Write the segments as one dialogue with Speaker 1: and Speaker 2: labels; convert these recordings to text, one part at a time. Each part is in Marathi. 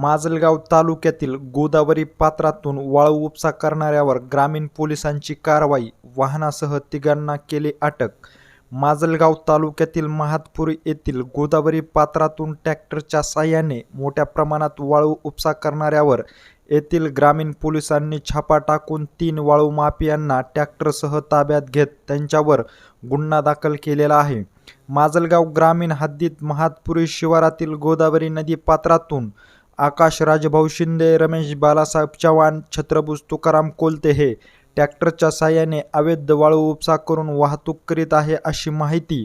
Speaker 1: माजलगाव तालुक्यातील गोदावरी पात्रातून वाळू उपसा करणाऱ्यावर ग्रामीण पोलिसांची कारवाई वाहनासह तिघांना केली अटक. माजलगाव तालुक्यातील महातपूर येथील गोदावरी पात्रातून ट्रॅक्टरच्या साहाय्याने मोठ्या प्रमाणात वाळू उपसा करणाऱ्यावर येथील ग्रामीण पोलिसांनी छापा टाकून तीन वाळू माफियांना ट्रॅक्टरसह ताब्यात घेत त्यांच्यावर गुन्हा दाखल केलेला आहे. माजलगाव ग्रामीण हद्दीत महातपुरी शिवारातील गोदावरी नदी पात्रातून आकाश राजभाऊ शिंदे रमेश बालासाहेब चव्हाण छत्रभुज तुकाराम कोलते हे ट्रॅक्टरच्या साह्याने अवैध वाळू उपसा करून वाहतूक करीत आहे अशी माहिती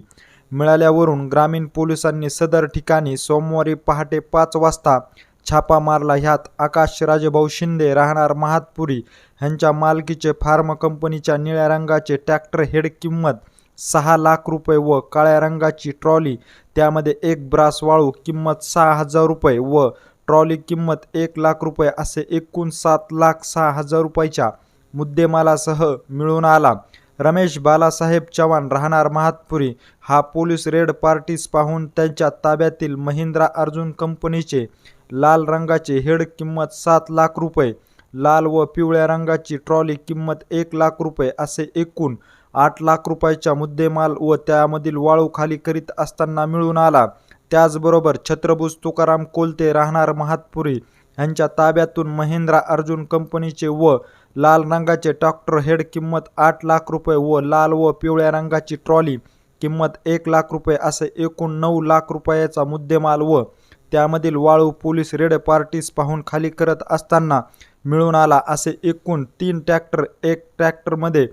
Speaker 1: मिळाल्यावरून ग्रामीण पोलिसांनी सदर ठिकाणी सोमवारी पहाटे पाच वाजता छापा मारला. ह्यात आकाश राजभाऊ शिंदे राहणार महातपुरी ह्यांच्या मालकीचे फार्म कंपनीच्या निळ्या रंगाचे ट्रॅक्टर हेड किंमत सहा लाख रुपये व काळ्या रंगाची ट्रॉली त्यामध्ये एक ब्रास वाळू किंमत सहा हजार रुपये व ट्रॉली किंमत एक लाख रुपये असे एकूण सात लाख सहा हजार रुपयाच्या मुद्देमालासह मिळून आला. रमेश बालासाहेब चव्हाण राहणार महातपुरी. हा पोलीस रेड पार्टीस पाहून त्यांच्या ताब्यातील महिंद्रा अर्जुन कंपनीचे लाल रंगाचे हेड किंमत सात लाख रुपये लाल व पिवळ्या रंगाची ट्रॉली किंमत एक लाख रुपये असे एकूण आठ लाख रुपयाच्या मुद्देमाल व त्यामधील वाळू खाली करीत असताना मिळून आला. त्याचबरोबर छत्रभुज तुकाराम कोलते राहणार महातपुरी यांच्या ताब्यातून महिंद्रा अर्जुन कंपनीचे व लाल रंगाचे ट्रॅक्टर हेड किंमत आठ लाख रुपये व लाल व पिवळ्या रंगाची ट्रॉली किंमत एक लाख रुपये असे एकूण नऊ लाख रुपयाचा मुद्देमाल व त्यामधील वाळू पोलीस रेड पार्टीस पाहून खाली करत असताना मिळून आला असे एकूण तीन ट्रॅक्टर एक ट्रॅक्टरमध्ये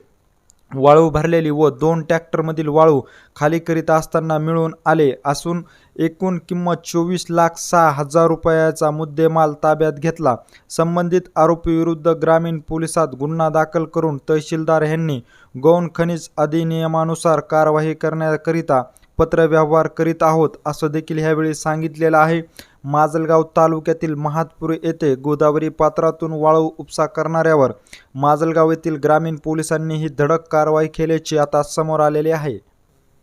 Speaker 1: वाळू भरलेली व दोन ट्रॅक्टरमधील वाळू खाली करीत असताना मिळून आले असून एकूण किंमत चोवीस लाख सहा हजार रुपयाचा मुद्देमाल ताब्यात घेतला. संबंधित आरोपीविरुद्ध ग्रामीण पोलिसात गुन्हा दाखल करून तहसीलदार यांनी गौण खनिज अधिनियमानुसार कारवाई करण्याकरिता पत्रव्यवहार करीत आहोत असं देखील ह्यावेळी सांगितलेलं आहे. माजलगाव तालुक्यातील महातपूर येथे गोदावरी पात्रातून वाळू उपसा करणाऱ्यावर माजलगाव येथील ग्रामीण पोलिसांनी ही धडक कारवाई केल्याचे आता समोर आलेले आहे.